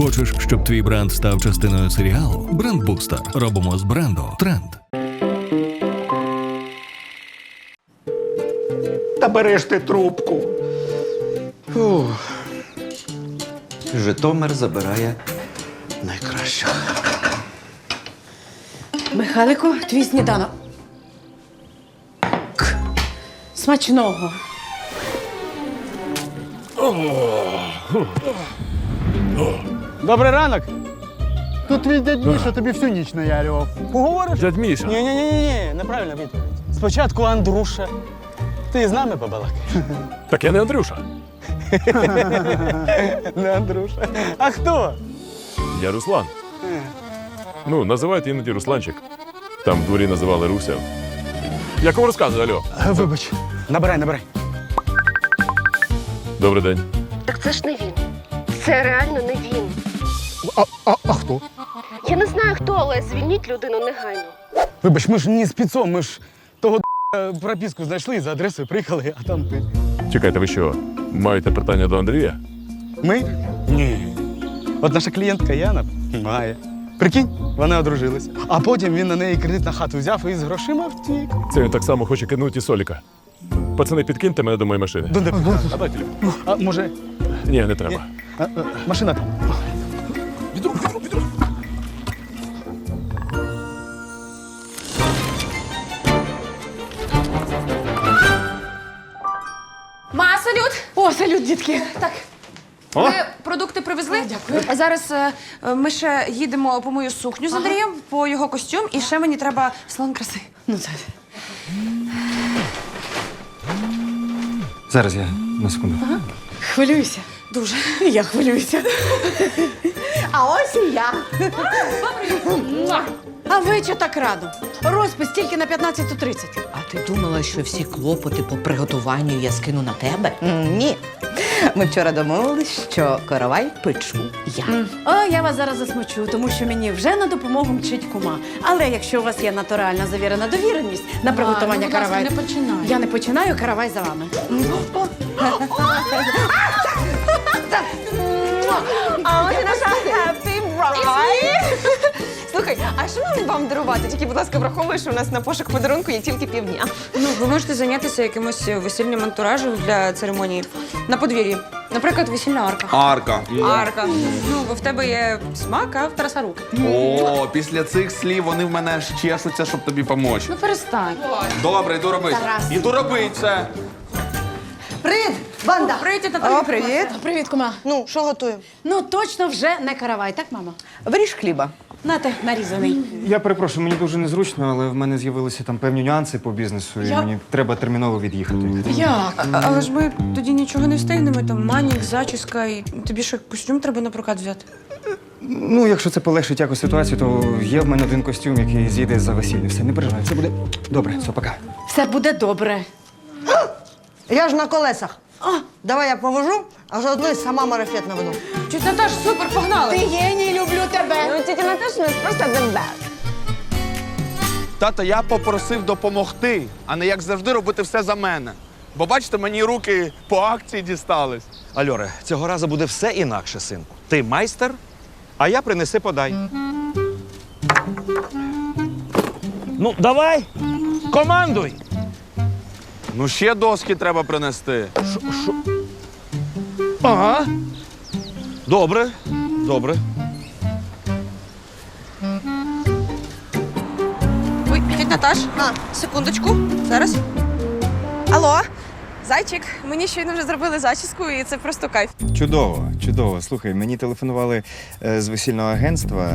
Хочеш, щоб твій бренд став частиною серіалу? Брендбустер. Робимо з бренду тренд. Та береш ти трубку. Житомир забирає найкращого. Михайлику, твій сніданок. К. Смачного. Добрий ранок. Тут твій дядь Міша тобі всю ніч наярював. Поговориш? Дядь Міша. Ні, ні, ні, ні, неправильна відповідь. Спочатку Андруша. Ти з нами побалакаєш? Так я не Андрюша. Не Андруша. А хто? Я Руслан. Ну, називають іноді Русланчик. Там в дворі називали Руся. Я кому розказую, алло. Вибач. Набирай, набирай. Добрий день. Так це ж не він. Це реально не він. А, а, а хто? Я не знаю хто, але звільніть людину негайно. Вибач, ми ж не спецом, ми ж того д**а прописку знайшли за адресою приїхали, а там ти. Чекайте, ви що? Маєте питання до Андрія? Ми? Ні. От наша клієнтка Яна має. Прикинь, вони одружилися. А потім він на неї кредит на хату взяв і з грошима втік. Це він так само хоче кинути Соліка. Пацани, підкиньте мене до моєї машини. До де- А дай телефон. А може, Ні, не треба. а, а, машина там. О, салют, дітки. Так. Ви продукти привезли? дякую. А зараз е, е, ми ще їдемо по мою сукню з Андрієм, по його костюм, і ще мені треба салон краси. Ну, це. Зараз я на секунду. Хвилююся. Дуже. Я хвилююся. А ось і я. А ви чого так рано? Розпис тільки на 15.30. А ти думала, що всі клопоти по приготуванню я скину на тебе? М, Ні. Ми вчора домовились, що коровай печу я. О, я вас зараз засмучу, тому що мені вже на допомогу мчить кума. Але якщо у вас є натуральна завірена довіреність на приготування ну, будь ласка, каравай, не починай. Я не починаю, каравай за вами. А ось і наша happy bride. Слухай, а що нам вам дарувати? Тільки, будь ласка, враховуй, що у нас на пошук подарунку є тільки півдня. Ну, ви можете зайнятися якимось весільним антуражем для церемонії на подвір'ї. Наприклад, весільна арка. Арка. Арка. Ну, бо в тебе є смак, а в Тараса руки. О, після цих слів вони в мене аж чешуться, щоб тобі помочь. Ну, перестань. Добре, йду робити. Іду робити це. Привіт, банда! Привіт, Наталя. О, привіт. Привіт, кума. Ну, що готую? Ну точно вже не каравай, так, мамо? Виріж хліба. Нате, нарізаний. Я перепрошую, мені дуже незручно, але в мене з'явилися там певні нюанси по бізнесу, і Я- мені треба терміново від'їхати. Як? А- Але ж ми тоді нічого не встигнемо. Там манік, зачіска, і тобі ще костюм треба на прокат взяти. Ну, якщо це полегшить якось ситуацію, то є в мене один костюм, який з'їде за весілля. Все, не переживай, все буде добре. Все, пока. Все буде добре. Я ж на колесах. Давай я повожу, а заодно і сама марафет наведу. Чуть Наташ, супер, погнали! Ти геній, люблю тебе. Ну, тільки Наташа у нас просто best. Тато, я попросив допомогти, а не як завжди робити все за мене. Бо бачите, мені руки по акції дістались. Альоре, цього разу буде все інакше, синку. Ти майстер, а я принеси подай. Ну, давай, командуй. Ну ще доски треба принести. Ага. Добре, добре. Наташ, секундочку, зараз. Алло, зайчик, мені щойно вже зробили зачіску, і це просто кайф. Чудово, чудово. Слухай, мені телефонували е, з весільного агентства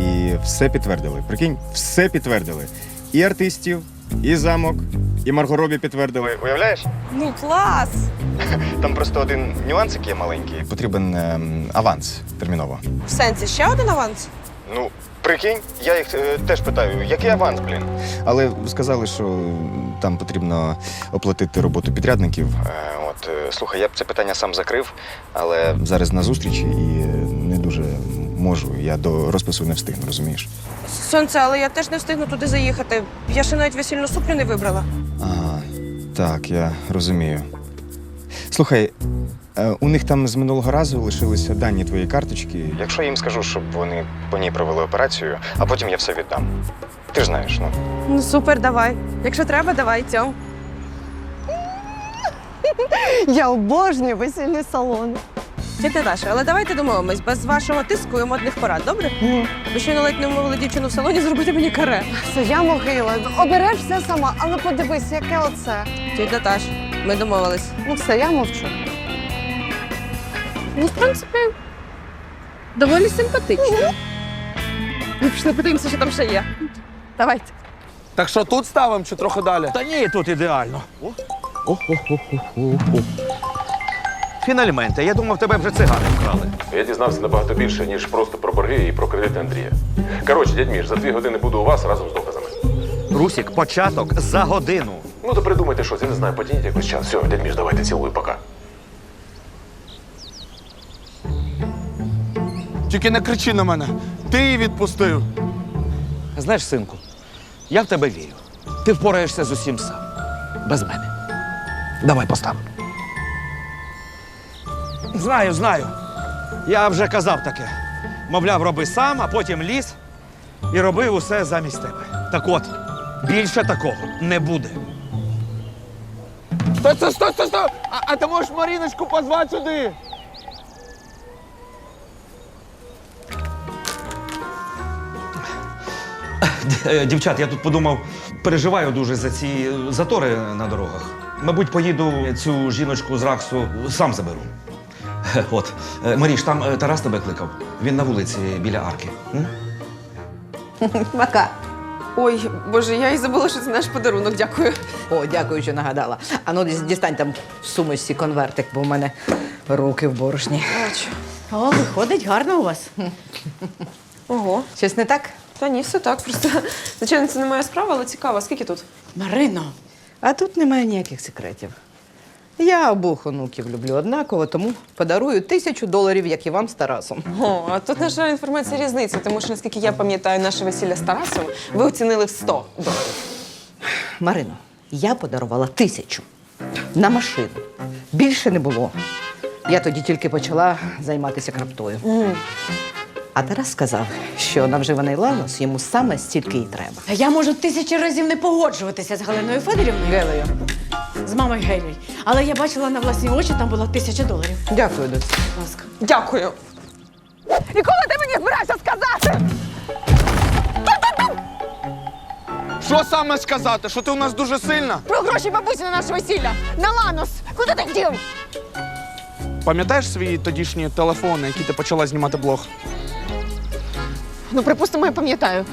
і все підтвердили. Прикинь, все підтвердили. І артистів, і замок, і Марго Робі підтвердили. Уявляєш? Ну, клас! Там просто один нюансик є маленький. Потрібен ем, аванс терміново. В сенсі, ще один аванс? Ну, прикинь, я їх е, теж питаю, який аванс, блін? Але сказали, що там потрібно оплатити роботу підрядників. Е, от, е, слухай, я б це питання сам закрив, але зараз на зустрічі і е, не дуже можу. Я до розпису не встигну, розумієш? Сонце, але я теж не встигну туди заїхати. Я ще навіть весільну сукню не вибрала. Ага, так, я розумію. Слухай, У них там з минулого разу лишилися дані твоєї карточки. Якщо я їм скажу, щоб вони по ній провели операцію, а потім я все віддам. Ти ж знаєш, ну. Ну супер, давай. Якщо треба, давай цьому. Я обожнюю весільні салони. Тетя Наташа, але давайте домовимось, без вашого тиску і модних порад, добре? Ви щойно ледь не вмовили дівчину в салоні зробити мені каре. Це я могила. Обереш все сама, але подивись, яке оце. Тетя Наташ, ми домовились. Ну все, я мовчу. Ну, в принципі, доволі симпатично. Ми пішли подивимося, що там ще є. Давайте. Так що тут ставимо чи трохи далі? Та ні, тут ідеально. Фінальменте, я думав, тебе вже цигани вкрали. Я дізнався набагато більше, ніж просто про борги і про кредити Андрія. Коротше, дядь Міш, за дві години буду у вас разом з доказами. Русік, початок за годину. Ну то придумайте щось, я не знаю, потягніть якось час. Все, дядь Міш, давайте цілую, пока. Тільки не кричи на мене. Ти її відпустив. Знаєш, синку, я в тебе вірю. Ти впораєшся з усім сам. Без мене. Давай поставимо. Знаю, знаю. Я вже казав таке. Мовляв, роби сам, а потім ліз і робив усе замість тебе. Так от, більше такого не буде. Стой, стой, стой, стой, стой! А, а ти можеш Маріночку позвати сюди? Дівчат, я тут подумав, переживаю дуже за ці е, затори на дорогах. Мабуть, поїду цю жіночку з Раксу сам заберу. Е, От, Е, Маріш, там е, Тарас тебе кликав. Він на вулиці біля арки. М? Пока. Ой, боже, я і забула, що це наш подарунок. Дякую. О, дякую, що нагадала. А ну дістань там в сумочці конвертик, бо в мене руки в борошні. О, виходить гарно у вас. Ого. Щось не так? Та ні, все так. Просто, звичайно, це не моя справа, але цікаво. Скільки тут? Марино, А тут немає ніяких секретів. Я обох онуків люблю однаково, тому подарую тисячу доларів, як і вам з Тарасом. О, а тут наша інформація різниця, тому що, наскільки я пам'ятаю наше весілля з Тарасом, ви оцінили в 100 доларів. Марино, я подарувала тисячу на машину. Більше не було. Я тоді тільки почала займатися краптою. А Тарас сказав, що на вживаний ланос йому саме стільки й треба. я можу тисячі разів не погоджуватися з Галиною Федорівною, Гелею. з мамою Гелій. Але я бачила на власні очі, там була тисяча доларів. Дякую, доці. Будь ласка. Дякую. І коли ти мені збираєшся сказати? Що саме сказати? Що ти у нас дуже сильна? Про гроші бабусі на наше весілля. На Ланос. Куди ти вдів? Пам'ятаєш свої тодішні телефони, які ти почала знімати блог? Ну, припустимо, я пам'ятаю.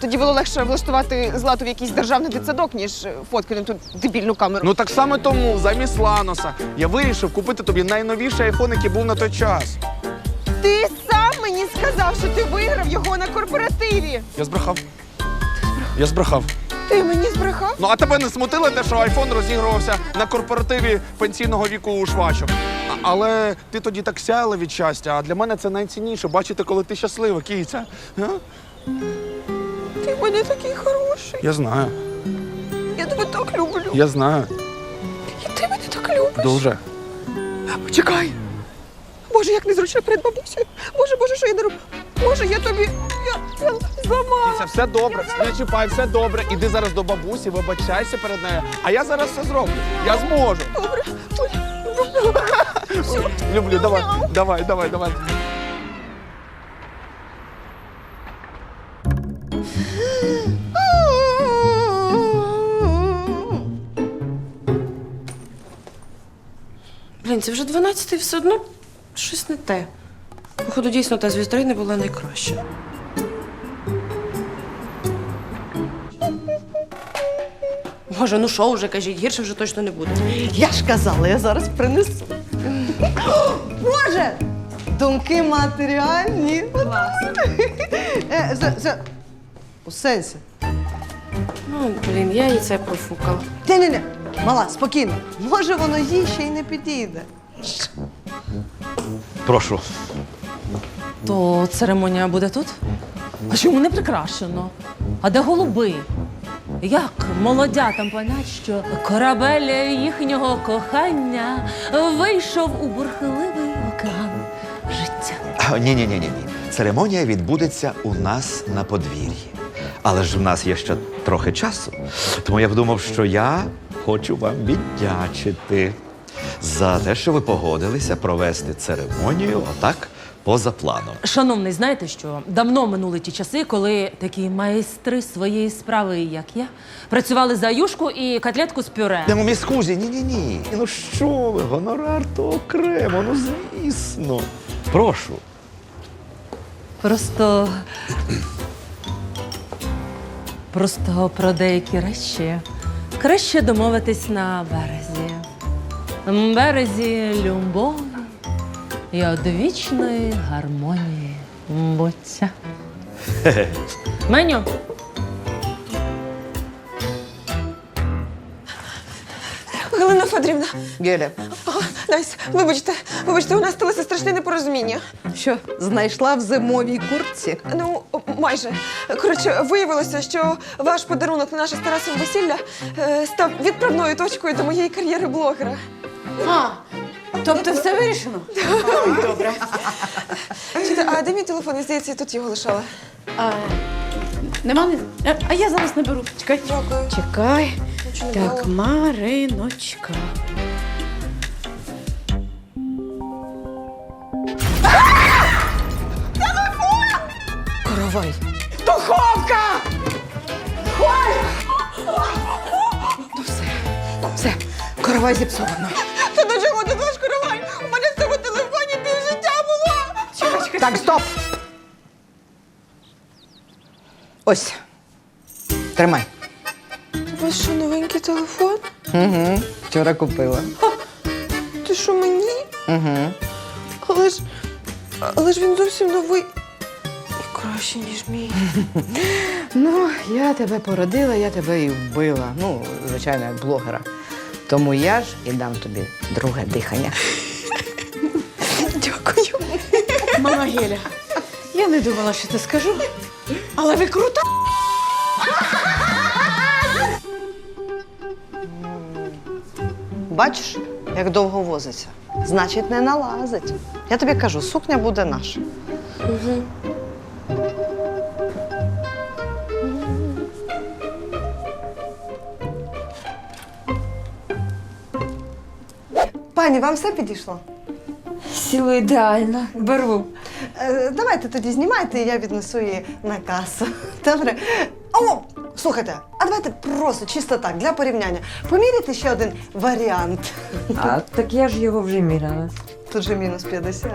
Тоді було легше влаштувати злату в якийсь державний дитсадок, ніж фоткати на ту дебільну камеру. Ну так саме тому, замість Ланоса, я вирішив купити тобі найновіший айфон, який був на той час. Ти сам мені сказав, що ти виграв його на корпоративі. Я збрехав. Я збрехав. Ти мені збрехав? Ну а тебе не смутило те, що айфон розігрувався на корпоративі пенсійного віку у швачок. А- але ти тоді так сяяла від щастя, а для мене це найцінніше бачити, коли ти щаслива, кіця. А? Ти в мене такий хороший. Я знаю, Я тебе так люблю. я знаю. І ти мене так любиш. Дуже. Чекай. Боже, як незручно перед бабусею. Боже, боже, що я не роблю? Боже, я тобі. Я, я зламала. Це все добре, не чіпай, все добре. Іди зараз до бабусі, вибачайся перед нею. А я зараз все зроблю. Я зможу. Добре. Ой, люблю. Люблю, давай, давай, давай, давай. Блін, це вже 12 і все одно щось не те. Походу, дійсно, та з вітрини була найкраща. Боже, ну що вже кажіть, гірше вже точно не буде. Я ж казала, я зараз принесу. Боже! Думки матеріальні. Е, за, за... У сенсі. Ну, блін, я і це профукала. Ні-ні-ні, мала, спокійно. Може, воно їй ще й не підійде. Прошу. То церемонія буде тут? А чому не прикрашено? А де голуби? Як молодятам понять, що корабель їхнього кохання вийшов у бурхливий океан життя? Ні, ні, ні, ні, ні. Церемонія відбудеться у нас на подвір'ї. Але ж в нас є ще трохи часу. Тому я подумав, що я хочу вам віддячити за те, що ви погодилися провести церемонію отак поза планом. Шановний, знаєте що? Давно минули ті часи, коли такі майстри своєї справи, як я, працювали за юшку і котлетку з пюре. Міс Кузі, ні, ні, ні. Ну що ви, гонорар то окремо, ну звісно. Прошу. Просто. Просто про деякі речі краще домовитись на березі. Березі любові і одвічної гармонії буття. Меню. Галина Федорівна, Геля, Настя, вибачте, вибачте, у нас сталося страшне непорозуміння. що знайшла в зимовій куртці? Ну, майже. Коротше, виявилося, що ваш подарунок на наше з Тарасом весілля е, став відправною точкою до моєї кар'єри блогера. А, тобто все вирішено? Добре. А де мій телефон? Я здається, я тут його лишала. А, нема не. А, А я зараз наберу. Чекай. Дякую. Чекай. Нічого не Так, брала. Мариночка. Каравай. Духовка! Все, каравай зіпсовано. Та Так, стоп! Ось. Тримай. У вас що, новенький телефон? Угу. Вчора купила. Ти що мені? Угу. Але ж. Але ж він зовсім новий. І краще, ніж мій. Ну, я тебе породила, я тебе і вбила. Ну, звичайно, як блогера. Тому я ж і дам тобі друге дихання. Мама Геля, я не думала, що ти скажу, але ви крута. Бачиш, як довго возиться? Значить, не налазить. Я тобі кажу, сукня буде наша. Пані, вам все підійшло? Сіло ідеально. Беру. Е, давайте тоді знімайте, і я віднесу її на касу. Добре? О, слухайте, а давайте просто чисто так, для порівняння. Поміряйте ще один варіант. А так я ж його вже міряла. Тут же мінус 50.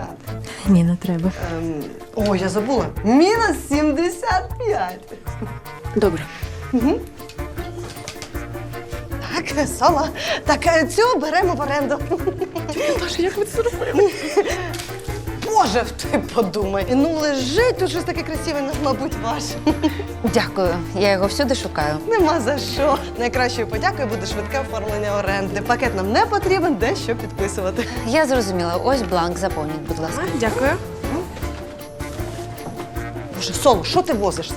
Ні, не треба. Ем, о, я забула. Мінус 75. Добре. Так, Сола. Так, е, цю беремо в оренду. Боже, як ми це робимо? Боже, ти подумай. Ну, лежить тут щось таке красиве, ну, мабуть, ваше. Дякую. Я його всюди шукаю. Нема за що. Найкращою подякою буде швидке оформлення оренди. Пакет нам не потрібен, дещо підписувати. Я зрозуміла. Ось бланк, заповніть, будь ласка. Дякую. Боже, Соло, що ти возишся?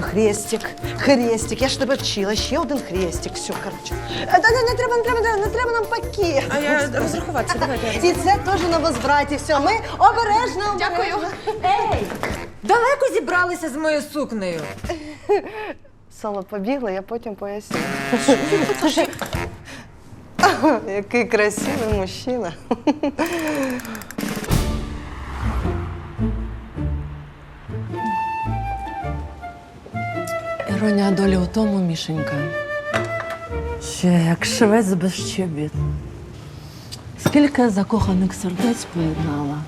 Хрестик, хрестик, я ж тебе вчила, ще один хрестик. Все, коротше. Та Не, не треба, не треба, не треба нам пакет. А я розрахуватися, давайте. І це теж на возвраті. Все, ми обережно, обережно. Дякую. Далеко зібралися з моєю сукнею. Соло побігла, я потім поясню. Який красивий мужчина. Іронія долі у тому, Мішенька, що як швець без чобіт. Скільки закоханих сердець поєднала,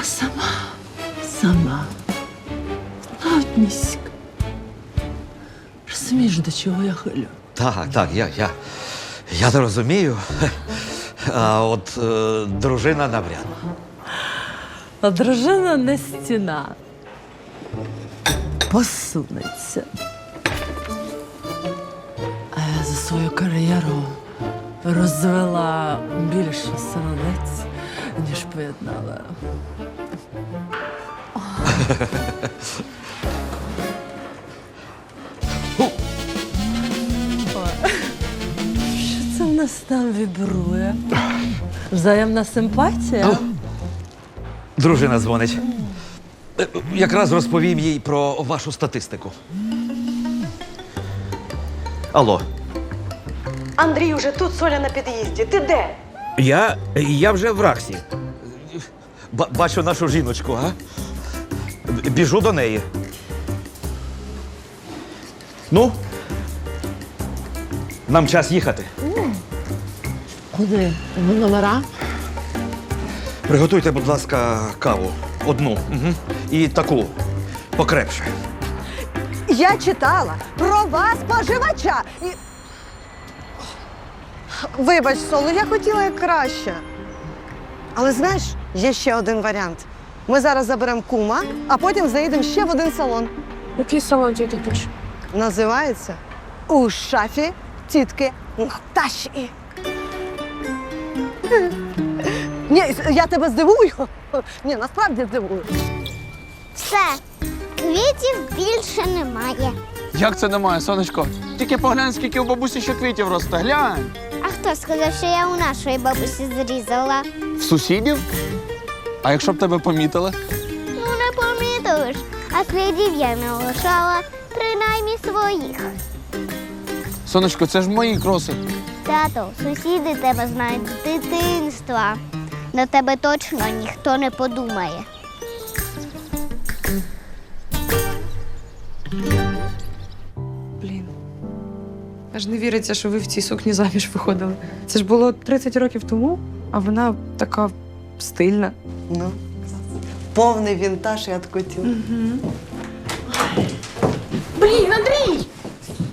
а сама, сама, одніська. Розумієш, до чого я хилю? Так, так, я, я, я не розумію. А от е, дружина навряд. А дружина не стіна посунеться. А я за свою кар'єру розвела більше сердець, ніж поєднала. Що це в нас там вібрує? Взаємна симпатія? Дружина дзвонить. Е, Якраз розповім їй про вашу статистику. Алло. Андрій уже тут, Соля на під'їзді. Ти де? Я. я вже в Раксі. Ба- бачу нашу жіночку, а? Б- Біжу до неї. Ну? Нам час їхати. Куди? В номера? Приготуйте, будь ласка, каву. Одну. Угу. І таку. Покрепше. Я читала про вас, споживача. І... Вибач, Соло, я хотіла як краще. Але знаєш, є ще один варіант. Ми зараз заберемо кума, а потім заїдемо ще в один салон. Який салон ти хочеш? Називається У шафі тітки Наташі. Ні, я тебе здивую. Ні, насправді здивую. Все, квітів більше немає. Як це немає, сонечко? Тільки поглянь, скільки у бабусі ще квітів росте. Глянь. А хто сказав, що я у нашої бабусі зрізала? В сусідів? А якщо б тебе помітили? Ну, не помітили ж. А слідів я не лишала, принаймні своїх. Сонечко, це ж мої кроси. Тато, сусіди тебе знають з дитинства. На тебе точно ніхто не подумає. Блін. Аж не віриться, що ви в цій сукні заміж виходили. Це ж було 30 років тому, а вона така стильна. Ну, повний вінтаж і откотів. Блін, Андрій!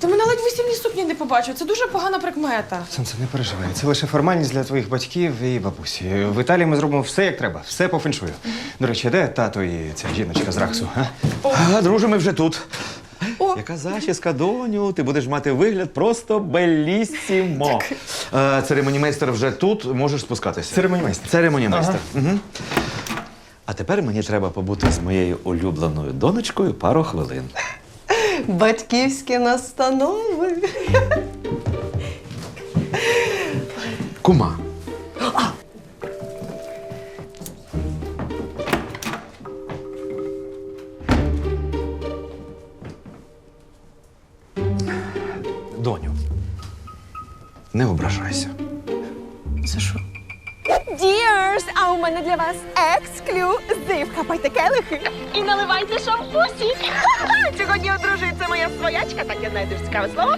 Ти мене ледь весільні сукні не побачив. Це дуже погана прикмета. Сонце, не переживай. Це лише формальність для твоїх батьків і бабусі. В Італії ми зробимо все як треба, все по феншую. До речі, де тато і ця жіночка з Раксу? А? А, друже, ми вже тут. Яка зачіска, доню, ти будеш мати вигляд просто белісімо. Е, Церемонімейстер вже тут, можеш спускатися. Церемонімейстер. Церемонімейстер. Угу. А тепер мені треба побути з моєю улюбленою донечкою пару хвилин. Батьківські настанови. Кума. Доню. Не ображайся. Це що? Діерс, а у мене для вас ексклюзив. Хапайте келихи і наливайте шампусі. Сьогодні одружується моя своячка, таке знайдеш цікаве слово.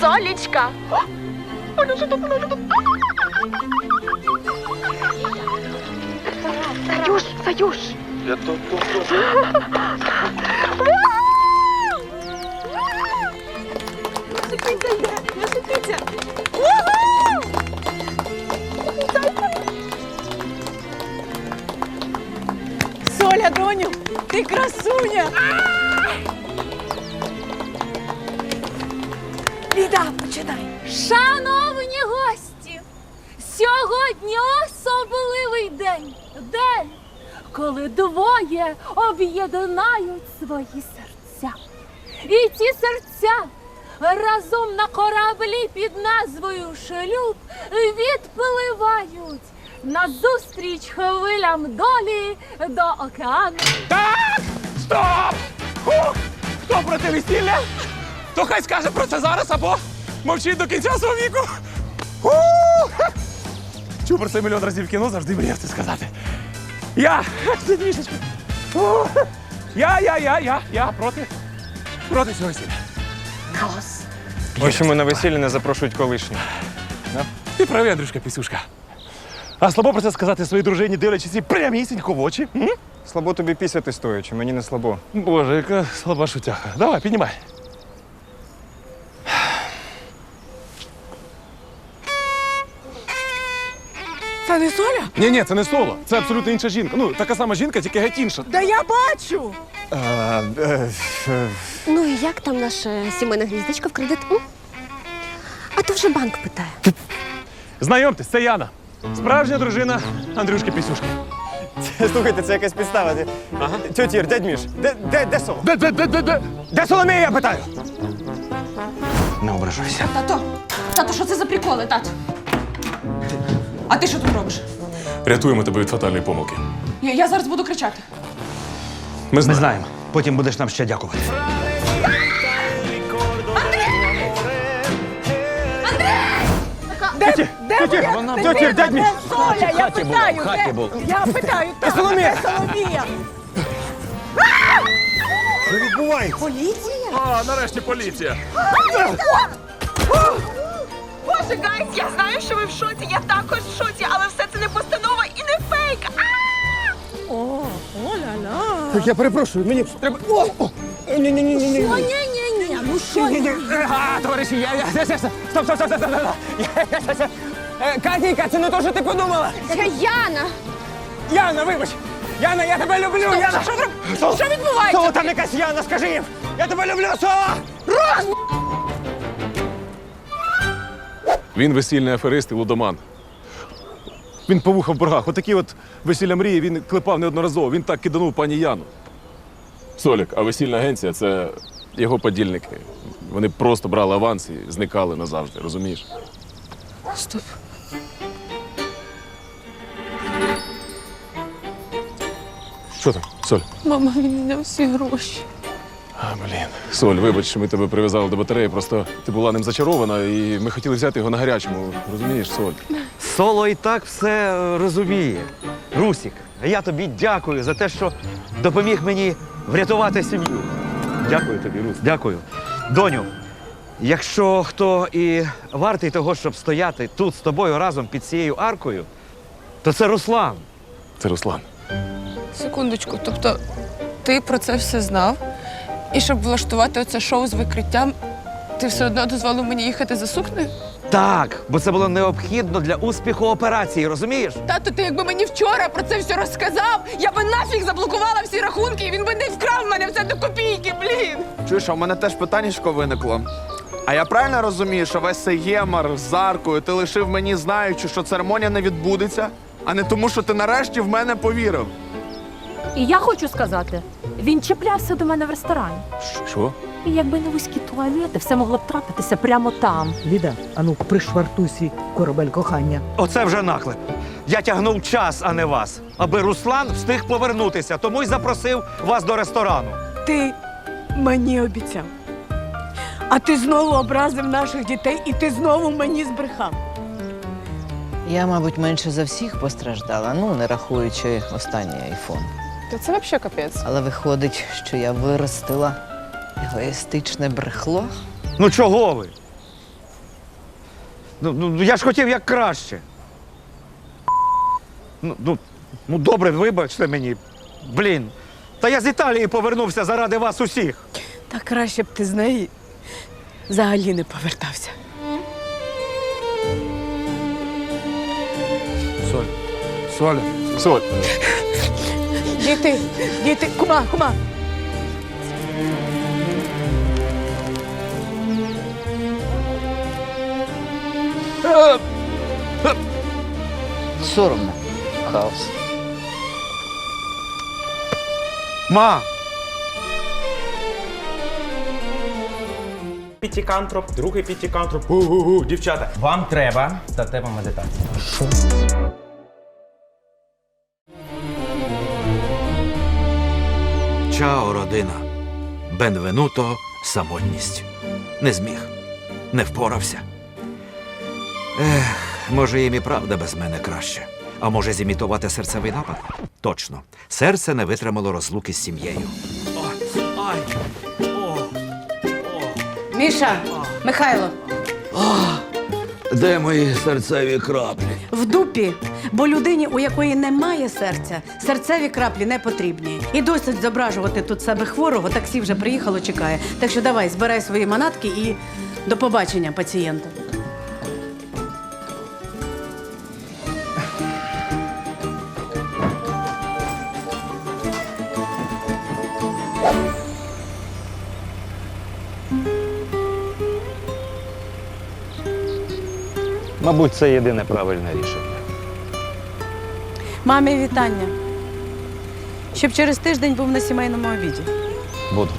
Солічка. О, вона вже тут, вона вже тут. Саюш, Саюш. Я тут. Наша киця йде, наша киця. Соля, доню, ти красуня! Віда, почитай. Шановні гості! Сьогодні особливий день. День, коли двоє об'єднають свої серця. І ці серця разом на кораблі під назвою Шлюб відпливають назустріч хвилям долі до океану. Так! Стоп! Хух! Хто проти весілля? То хай скаже про це зараз або мовчить до кінця свого віку. Чув про це мільйон разів в кіно, завжди мріяв це сказати. Я! Сидішечка! Я, я, я, я, я проти. Проти цього весілля. Ось чому на весілля не запрошують колишніх. Ти правий, Андрюшка Пісюшка. А слабо про це сказати своїй дружині, дивлячись їй прямісінько в очі. М? Слабо тобі пісяти стоячи, мені не слабо. Боже, яка слаба шутяха. Давай, піднімай. Це не Соля? Ні, ні, це не соло. Це абсолютно інша жінка. Ну, така сама жінка, тільки геть інша. Да я бачу! А, е, е, Ну і як там наше сімейне гніздечко в кредит? М? А то вже банк питає. Знайомтесь, це Яна. Справжня дружина Андрюшки Пісюшки. Слухайте, це якась підстава. Ага. Тьотір, дядь Міш, де, де, де соло? Де, де, де, де, де? Де Соломія, я питаю? Не ображайся. Тато, тато, що це за приколи, тато? А ти що тут робиш? Рятуємо тебе від фатальної помилки. Я, я зараз буду кричати. Ми Ми знаємо. знаємо. Потім будеш нам ще дякувати. Де, де моя Тьоті, дядь мій. Соля? Я питаю, де? Я питаю, там, Соломія. де Соломія? Що відбувається? Поліція? А, нарешті поліція. Боже, гайс, я знаю, що ви в шоці, я також в шоці, але все це не постанова і не фейк. Так я перепрошую, мені треба. О, о. Ні, ні, ні, ні, ні. Ні-ні-ні, ну що? Ні, ні. А, товариші, я, я, я, я, стоп, стоп, стоп, стоп, стоп, стоп. Я, я, я, я. Е, Катійка, це не те, що ти подумала. Це Яна. Яна, вибач. Яна, я тебе люблю, Яна. що що відбувається? Соло, там якась Яна, скажи їм. Я тебе люблю, Соло. Він весільний аферист і лудоман. Він повуха в боргах. Отакі от весілля мрії він клепав неодноразово. Він так киданув пані Яну. Солік, а весільна агенція це його подільники. Вони просто брали аванс і зникали назавжди, розумієш? Стоп. Що там, Соль? Мама, він відняв всі гроші. А, блін. Соль, вибач, що ми тебе прив'язали до батареї. Просто ти була ним зачарована, і ми хотіли взяти його на гарячому. Розумієш, Соль? Соло і так все е, розуміє. Русік, а я тобі дякую за те, що допоміг мені врятувати сім'ю. Дякую тобі, Рус. Дякую. Доню, якщо хто і вартий того, щоб стояти тут з тобою разом під цією аркою, то це Руслан. Це Руслан. Секундочку, тобто ти про це все знав? І щоб влаштувати оце шоу з викриттям, ти все одно дозволив мені їхати за сукнею? Так, бо це було необхідно для успіху операції, розумієш? Тато, ти якби мені вчора про це все розказав, я би нафіг заблокувала всі рахунки, і він би не вкрав мене все до копійки, блін. Чуєш, а у мене теж питаннячко виникло. А я правильно розумію, що весь цей гемор з аркою ти лишив мені, знаючи, що церемонія не відбудеться, а не тому, що ти нарешті в мене повірив. І я хочу сказати, він чіплявся до мене в ресторані. Що? І якби не вузькі туалети, все могло б трапитися прямо там. Ліда, ану, пришвартуй свій корабель кохання. Оце вже наклеп. Я тягнув час, а не вас, аби Руслан встиг повернутися, тому й запросив вас до ресторану. Ти мені обіцяв. А ти знову образив наших дітей, і ти знову мені збрехав. Я, мабуть, менше за всіх постраждала, ну не рахуючи останній айфон. Та це взагалі капець. Але виходить, що я виростила егоїстичне брехло. Ну чого ви? Ну, ну я ж хотів як краще. Ну, ну, ну добре, вибачте мені. Блін. Та я з Італії повернувся заради вас усіх. Та краще б ти з неї взагалі не повертався. Соль. Соля. Соль. Діти, діти, кума, кума. Соромно. Хаос. Ма! Пітікантроп, другий пітікантроп. Гу-гу-гу, дівчата. Вам треба статева медитація. Чао, родина. Бенвенуто, самотність. Не зміг, не впорався. Ех, може, їм і правда без мене краще. А може, зімітувати серцевий напад? Точно. Серце не витримало розлуки з сім'єю. Міша, Михайло, Де мої серцеві краплі? в дупі, бо людині, у якої немає серця, серцеві краплі не потрібні. І досить зображувати тут себе хворого, таксі вже приїхало, чекає. Так що давай, збирай свої манатки і до побачення, пацієнта. Мабуть, це єдине правильне рішення. Мамі вітання. Щоб через тиждень був на сімейному обіді. Буду.